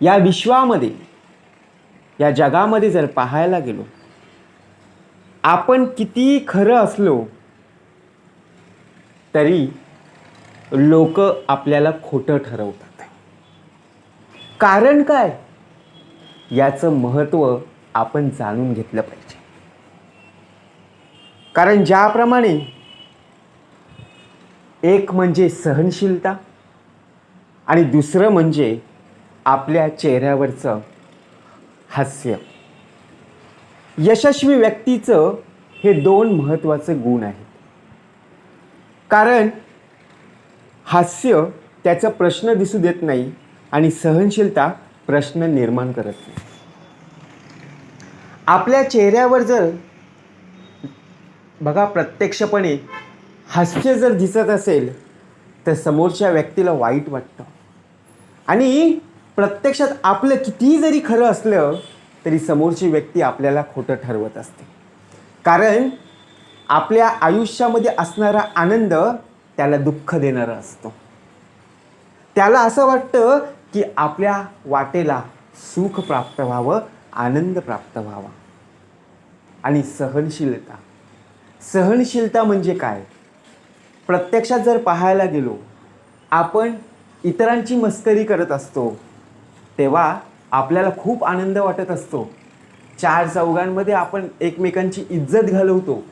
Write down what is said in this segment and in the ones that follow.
या विश्वामध्ये या जगामध्ये जर पाहायला गेलो आपण किती खरं असलो तरी लोक आपल्याला खोटं ठरवतात. कारण काय? याचं महत्त्व आपण जाणून घेतलं पाहिजे. कारण ज्याप्रमाणे एक म्हणजे सहनशीलता आणि दुसरं म्हणजे आपल्या चेहऱ्यावरचं हास्य. यशस्वी व्यक्तीचं हे दोन महत्त्वाचे गुण आहेत. कारण हास्य त्याचा प्रश्न दिसू देत नाही आणि सहनशीलता प्रश्न निर्माण करत नाही. आपल्या चेहऱ्यावर जर बघा प्रत्यक्षपणे हास्य जर दिसत असेल तर समोरच्या व्यक्तीला वाईट वाटतं. आणि प्रत्यक्षात आपलं कितीही जरी खरं असलं तरी समोरची व्यक्ती आपल्याला खोटं ठरवत असते. कारण आपल्या आयुष्यामध्ये असणारा आनंद त्याला दुःख देणारा असतो. त्याला असं वाटतं की आपल्या वाटेला सुख प्राप्त व्हावं आनंद प्राप्त व्हावा. आणि सहनशीलता. सहनशीलता म्हणजे काय? प्रत्यक्षात जर पाहायला गेलो आपण इतरांची मस्करी करत असतो तेव्हा आपल्याला खूप आनंद वाटत असतो. चार चौघांमध्ये आपण एकमेकांची इज्जत घालवतो.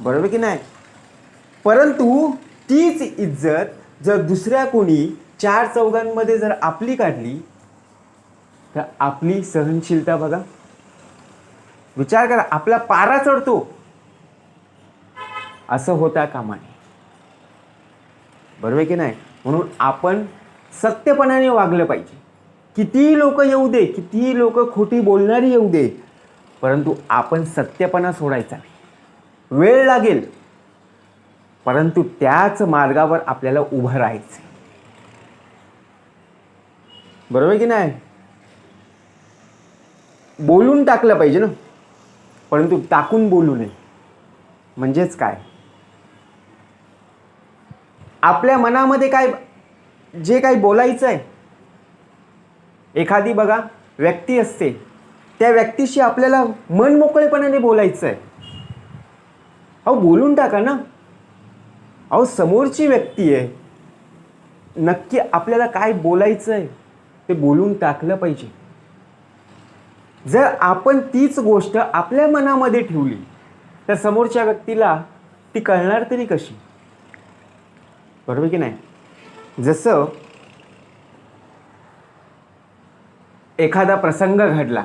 बरोबर की नाही? परंतु तीच इज्जत जर दुसऱ्या कोणी चार चौघांमध्ये जर आपली काढली तर आपली सहनशीलता बघा. विचार करा आपला पारा चढतो. असं होता कामा नये बरोबर की नाही? म्हणून आपण सत्यपणाने वागलं पाहिजे. कितीही लोक येऊ दे कितीही लोक खोटी बोलणारी येऊ दे परंतु आपण सत्यपणा सोडायचा नाही. वेळ लागेल परंतु त्याच मार्गावर आपल्याला उभं राहायचं बरोबर की नाही? बोलून टाकलं पाहिजे ना. परंतु टाकून बोलू नये. म्हणजेच काय? आपल्या मनामध्ये काय जे काही बोलायचं आहे एखादी बघा व्यक्ती असते. त्या व्यक्तीशी आपल्याला मन मोकळेपणाने बोलायचं आहे अहो बोलून टाका ना. अहो समोरची व्यक्ती आहे. नक्की आपल्याला काय बोलायचं आहे ते बोलून टाकलं पाहिजे. जर आपण तीच गोष्ट आपल्या मनामध्ये ठेवली तर समोरच्या व्यक्तीला ती कळणार तरी कशी? बरोबर की नाही? जसं एखादा प्रसंग घडला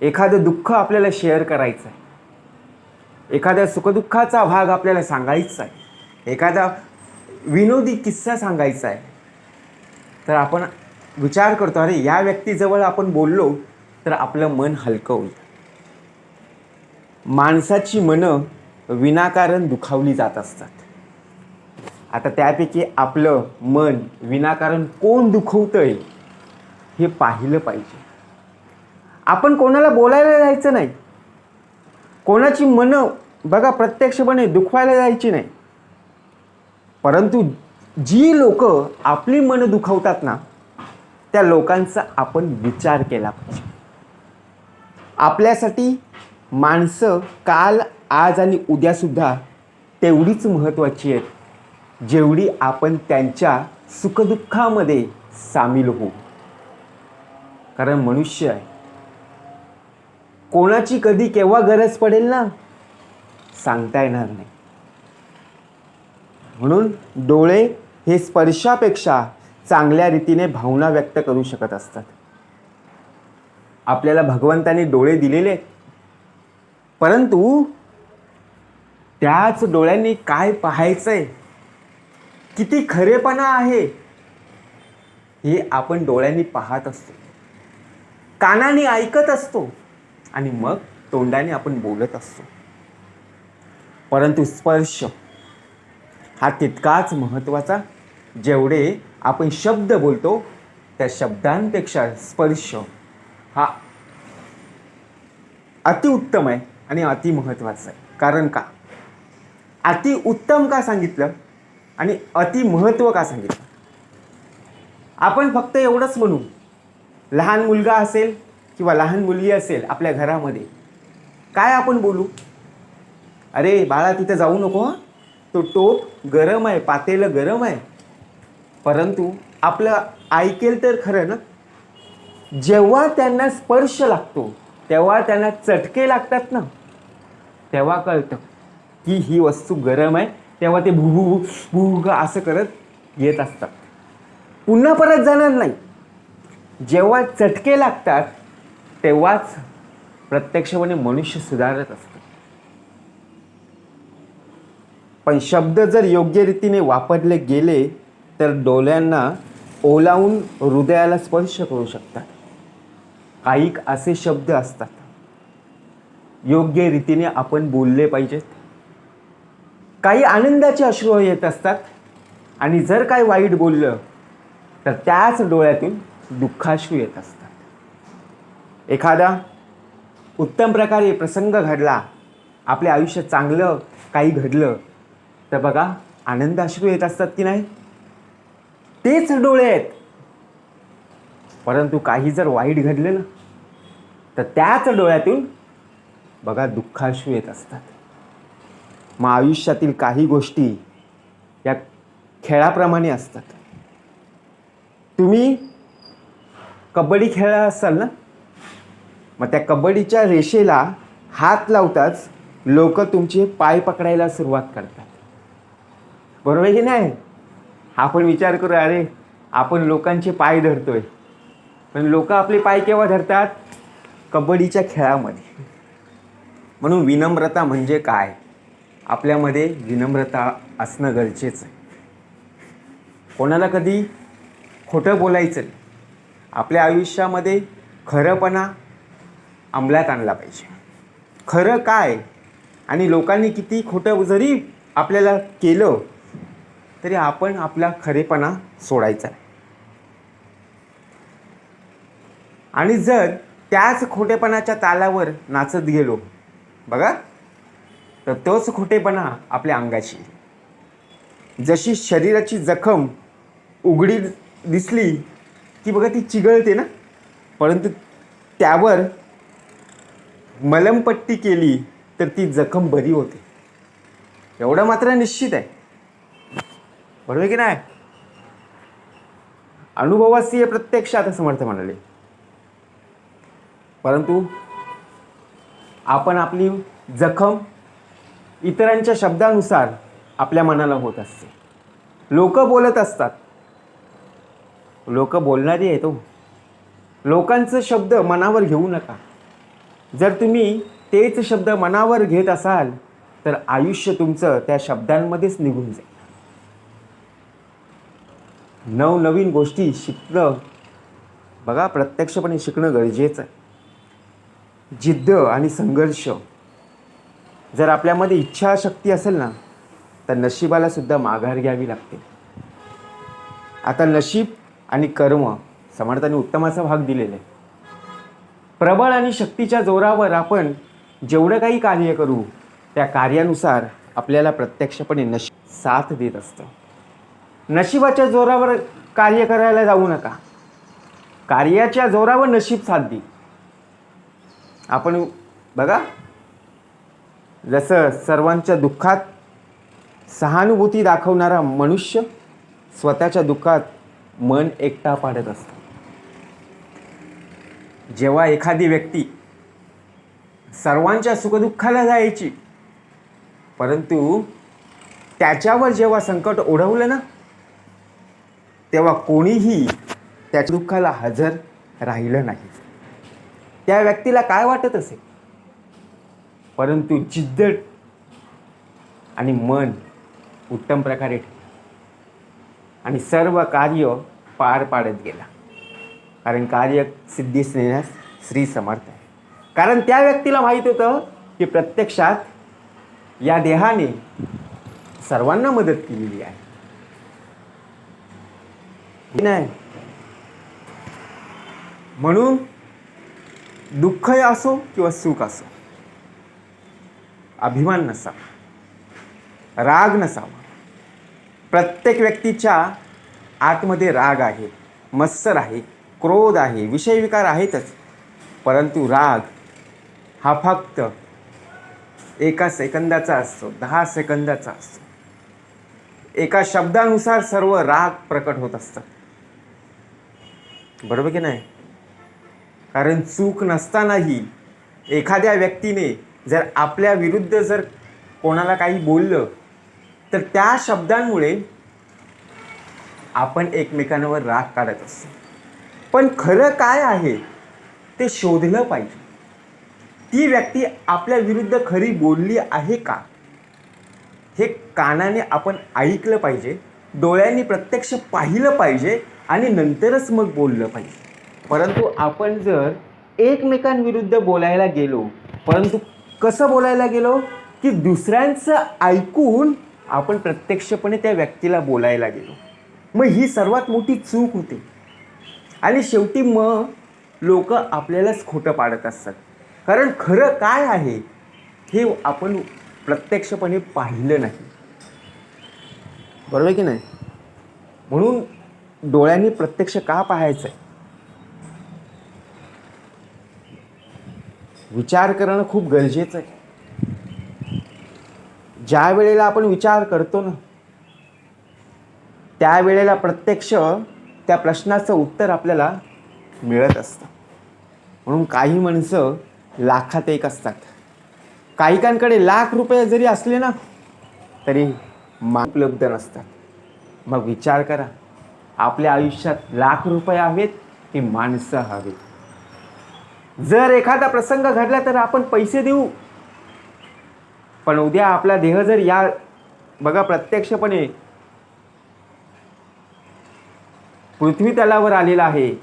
एखादं दुःख आपल्याला शेअर करायचं आहे एखाद्या सुखदुःखाचा भाग आपल्याला सांगायचा आहे एखादा विनोदी किस्सा सांगायचा आहे तर आपण विचार करतो अरे या व्यक्तीजवळ आपण बोललो तर आपलं मन हलकं होईल. माणसाची मनं विनाकारण दुखावली जात असतात. आता त्यापैकी आपलं मन विनाकारण कोण दुखवतं आहे हे पाहिलं पाहिजे. आपण कोणाला बोलायला जायचं नाही. कोणाची मनं बघा प्रत्यक्षपणे दुखवायला जायची नाही. परंतु जी लोक आपली मनं दुखवतात ना त्या लोकांचा आपण विचार केला पाहिजे. आपल्यासाठी माणसं काल आज आणि उद्यासुद्धा तेवढीच महत्त्वाची आहेत जेवढी आपण त्यांच्या सुखदुःखामध्ये सामील होऊ. कारण मनुष्य आहे. कोणाची कधी केव्हा गरज पडेल ना सांगता येणार नाही. म्हणून डोळे हे स्पर्शापेक्षा चांगल्या रीतीने भावना व्यक्त करू शकत असतात. आपल्याला भगवंताने डोळे दिलेले आहेत. परंतु त्याच डोळ्यांनी काय पाहायचंय? किती खरेपणा आहे? हे आपण डोळ्यांनी पाहत असतो. कानाने ऐकत असतो आणि मग तोंडाने आपण बोलत असतो. परंतु स्पर्श हा तितकाच महत्त्वाचा जेवढे आपण शब्द बोलतो त्या शब्दांपेक्षा स्पर्श हा अतिउत्तम आहे आणि अतिमहत्त्वाचा आहे. कारण का? अतिउत्तम का सांगितलं आणि अतिमहत्त्व का सांगितलं? आपण फक्त एवढंच म्हणू. लहान मुलगा असेल किंवा लहान मुलगी असेल आपल्या घरामध्ये काय आपण बोलू? अरे बाळा तिथं जाऊ नको तो टोप गरम आहे पातेलं गरम आहे. परंतु आपलं ऐकेल तर खरं ना? जेव्हा त्यांना स्पर्श लागतो तेव्हा त्यांना चटके लागतात ना? तेव्हा कळतं की ही वस्तू गरम आहे तेव्हा ते भुभू भू असं करत येत असतात. पुन्हा परत जाणार नाही. जेव्हा चटके लागतात तेव्हाच प्रत्यक्षपणे मनुष्य सुधारत असतो. पण शब्द जर योग्य रीतीने वापरले गेले तर डोळ्यांना ओलावून हृदयाला स्पर्श करू शकतात. काही असे शब्द असतात. योग्य रीतीने आपण बोलले पाहिजेत. काही आनंदाचे अश्रू येत असतात. आणि जर काही वाईट बोललं तर त्याच डोळ्यातून दुःखाश्रू येत असतात. एखादा उत्तम प्रकारे प्रसंग घडला आपले आयुष्य चांगलं काही घडलं तर बघा आनंदाश्रू येत असतात की नाही? तेच डोळे आहेत. परंतु काही जर वाईट घडलं ना तर त्याच डोळ्यातून बघा दुःखाश्रू येत असतात. मग आयुष्यातील काही गोष्टी या खेळाप्रमाणे असतात. तुम्ही कबड्डी खेळला असाल ना मग त्या कबड्डीच्या रेषेला हात लावताच लोक तुमचे पाय पकडायला सुरुवात करतात. बरोबर आहे की नाही? आपण विचार करू अरे आपण लोकांचे पाय धरतोय. पण लोक आपले पाय केव्हा धरतात? कबड्डीच्या खेळामध्ये. म्हणून विनम्रता म्हणजे काय? आपल्यामध्ये विनम्रता असणं गरजेचं आहे. कोणाला कधी खोटं बोलायचं नाही. आपल्या आयुष्यामध्ये खरंपणा अंमलात आणला पाहिजे. खरं काय आणि लोकांनी किती खोटं जरी आपल्याला केलं तरी आपण आपला खरेपणा सोडायचा आहे आणि जर त्याच खोटेपणाच्या तालावर नाचत गेलो बघा तर तोच खोटेपणा आपल्या अंगाशी जशी शरीराची जखम उघडी दिसली की बघा ती चिघळते ना. परंतु त्यावर मलमपट्टी केली तर ती जखम बरी होते. एवढं मात्र निश्चित आहे. बरोबर की नाही? अनुभवासी आहे प्रत्यक्षात समर्थ म्हणाले. परंतु आपण आपली जखम इतरांच्या शब्दानुसार आपल्या मनाला होत असते. लोक बोलत असतात. लोक बोलणारी आहेत तो. लोकांचं शब्द मनावर घेऊ नका. जर तुम्ही तेच शब्द मनावर घेत असाल तर आयुष्य तुमचं त्या शब्दांमध्येच निघून जाईल. नवनवीन गोष्टी शिकणं बघा प्रत्यक्षपणे शिकणं गरजेचं आहे. जिद्द आणि संघर्ष जर आपल्यामध्ये इच्छाशक्ती असेल ना तर नशिबाला सुद्धा माघार घ्यावी लागते. आता नशीब आणि कर्म समर्थाने उत्तमाचा भाग दिलेला. आहे प्रबळ आणि शक्तीच्या जोरावर आपण जेवढं काही कार्य करू त्या कार्यानुसार आपल्याला प्रत्यक्षपणे नशीब साथ देत असतं. नशिबाच्या जोरावर कार्य करायला जाऊ नका. कार्याच्या जोरावर नशीब साथ दे. आपण बघा जसं सर्वांच्या दुःखात सहानुभूती दाखवणारा मनुष्य स्वतःच्या दुःखात मन एकटा पाडत असतं. जेव्हा एखादी व्यक्ती सर्वांच्या सुखदुःखाला जायची परंतु त्याच्यावर जेव्हा संकट ओढवलं ना तेव्हा कोणीही त्याच्या दुःखाला हजर राहिलं नाही. त्या व्यक्तीला काय वाटत असेल? परंतु जिद्द आणि मन उत्तम प्रकारे ठेव आणि सर्व कार्य पार पाडत गेला. कारण कार्य सिद्धीस नेण्यास श्री समर्थ आहे. कारण त्या व्यक्तीला माहीत होतं की प्रत्यक्षात या देहाने सर्वांना मदत केलेली आहे. नाही? म्हणून दुःख असो किंवा सुख असो अभिमान नसावा राग नसावा. प्रत्येक व्यक्तीच्या आतमध्ये राग आहे मत्सर आहे क्रोध आहे विषयविकार आहेतच. परंतु राग हा फक्त एका सेकंदाचा असतो दहा सेकंदाचा असतो. एका शब्दानुसार सर्व राग प्रकट होत असतात बरोबर की नाही? कारण चूक नसतानाही एखाद्या व्यक्तीने जर आपल्या विरुद्ध जर कोणाला काही बोललं तर त्या शब्दांमुळे आपण एकमेकांवर राग काढत असतो. पण खरं काय आहे ते शोधलं पाहिजे. ती व्यक्ती आपल्या विरुद्ध खरी बोलली आहे का हे कानाने आपण ऐकलं पाहिजे डोळ्यांनी प्रत्यक्ष पाहिलं पाहिजे आणि नंतरच मग बोललं पाहिजे. परंतु आपण जर एकमेकांविरुद्ध बोलायला गेलो परंतु कसं बोलायला गेलो की दुसऱ्यांचं ऐकून आपण प्रत्यक्षपणे त्या व्यक्तीला बोलायला गेलो. मग ही सर्वात मोठी चूक होते. आणि शेवटी मग लोक आपल्यालाच खोटं पाडत असतात. कारण खरं काय आहे हे आपण प्रत्यक्षपणे पाहिलं नाही. बरोबर आहे की नाही? म्हणून डोळ्यांनी प्रत्यक्ष का पाहायचं आहे विचार करणं खूप गरजेचं आहे. ज्या वेळेला आपण विचार करतो ना त्यावेळेला प्रत्यक्ष त्या प्रश्नाचं उत्तर आपल्याला मिळत असतं. म्हणून काही माणसं लाखात एक असतात. काहीकांकडे लाख रुपये जरी असले ना तरी मा उपलब्ध नसतात. मग विचार करा आपल्या आयुष्यात लाख रुपये हवेत की माणसं हवेत? जर एखादा प्रसंग घडला तर आपण पैसे देऊ. पण उद्या आपला देह जर या बघा प्रत्यक्षपणे पृथ्वी तलावर आलेला आहे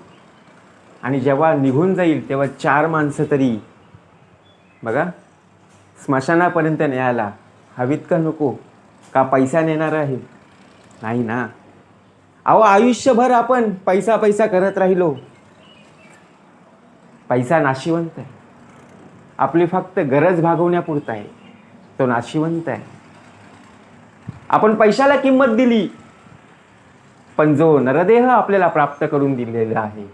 आणि जेव्हा निघून जाईल तेव्हा चार माणसं तरी बघा स्मशानापर्यंत न्यायला हवीत का नको का पैसा नेणार आहे? नाही ना. अहो आयुष्यभर आपण पैसा पैसा करत राहिलो. पैसा नाशिवंत आहे. आपली फक्त गरज भागवण्यापुरता आहे. तो नाशिवंत आहे. आपण पैशाला किंमत दिली पण जो नरदेह आपल्याला प्राप्त करून दिलेला आहे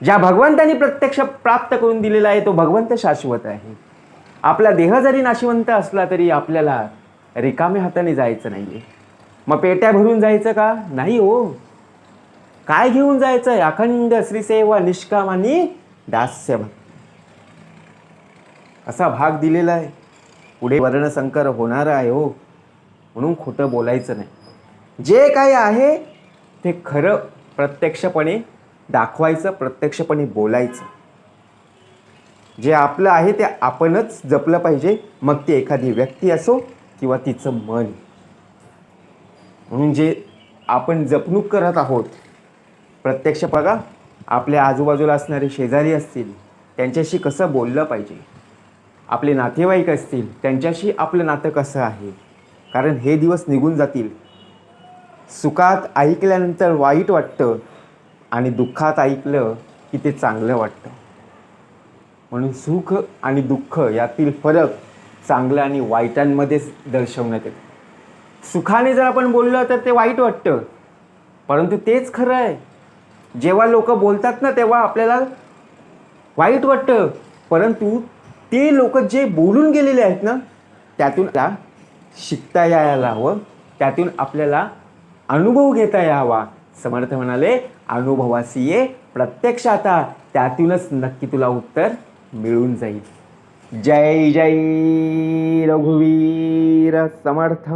ज्या भगवंतानी प्रत्यक्ष प्राप्त करून दिलेला आहे तो भगवंत शाश्वत आहे. आपला देह जरी नाशिवंत असला तरी आपल्याला रिकाम्या हाताने जायचं नाही मग पेट्या भरून जायचं का? नाही हो. काय घेऊन जायचं आहे अखंड श्रीसेवा निष्काम आणि दास्य असा भाग दिलेला आहे. पुढे वर्णसंकर होणार आहे हो. म्हणून खोटं बोलायचं नाही. जे काही आहे ते खरं प्रत्यक्षपणे दाखवायचं प्रत्यक्षपणे बोलायचं. जे आपलं आहे ते आपणच जपलं पाहिजे. मग ती एखादी व्यक्ती असो किंवा तिचं मन. म्हणून जे आपण जपणूक करत आहोत प्रत्यक्ष बघा आपल्या आजूबाजूला असणारे शेजारी असतील त्यांच्याशी कसं बोललं पाहिजे? आपले नातेवाईक असतील त्यांच्याशी आपलं नातं कसं आहे? कारण हे दिवस निघून जातील. सुखात ऐकल्यानंतर वाईट वाटतं आणि दुःखात ऐकलं की ते चांगलं वाटतं. म्हणून सुख आणि दुःख यातील फरक चांगलं आणि वाईटांमध्येच दर्शवण्यात येतं. सुखाने जर आपण बोललं तर ते वाईट वाटतं. परंतु तेच खरं आहे. जेव्हा लोक बोलतात ना तेव्हा आपल्याला वाईट वाटतं. परंतु ते लोक जे बोलून गेलेले आहेत ना त्यातून त्या शिकता यायला हवं. त्यातून आपल्याला अनुभव घेता यावा. समर्थ म्हणाले अनुभवासी ये प्रत्यक्ष आता त्यातूनच नक्की तुला उत्तर मिळून जाईल. जय जय रघुवीर समर्थ.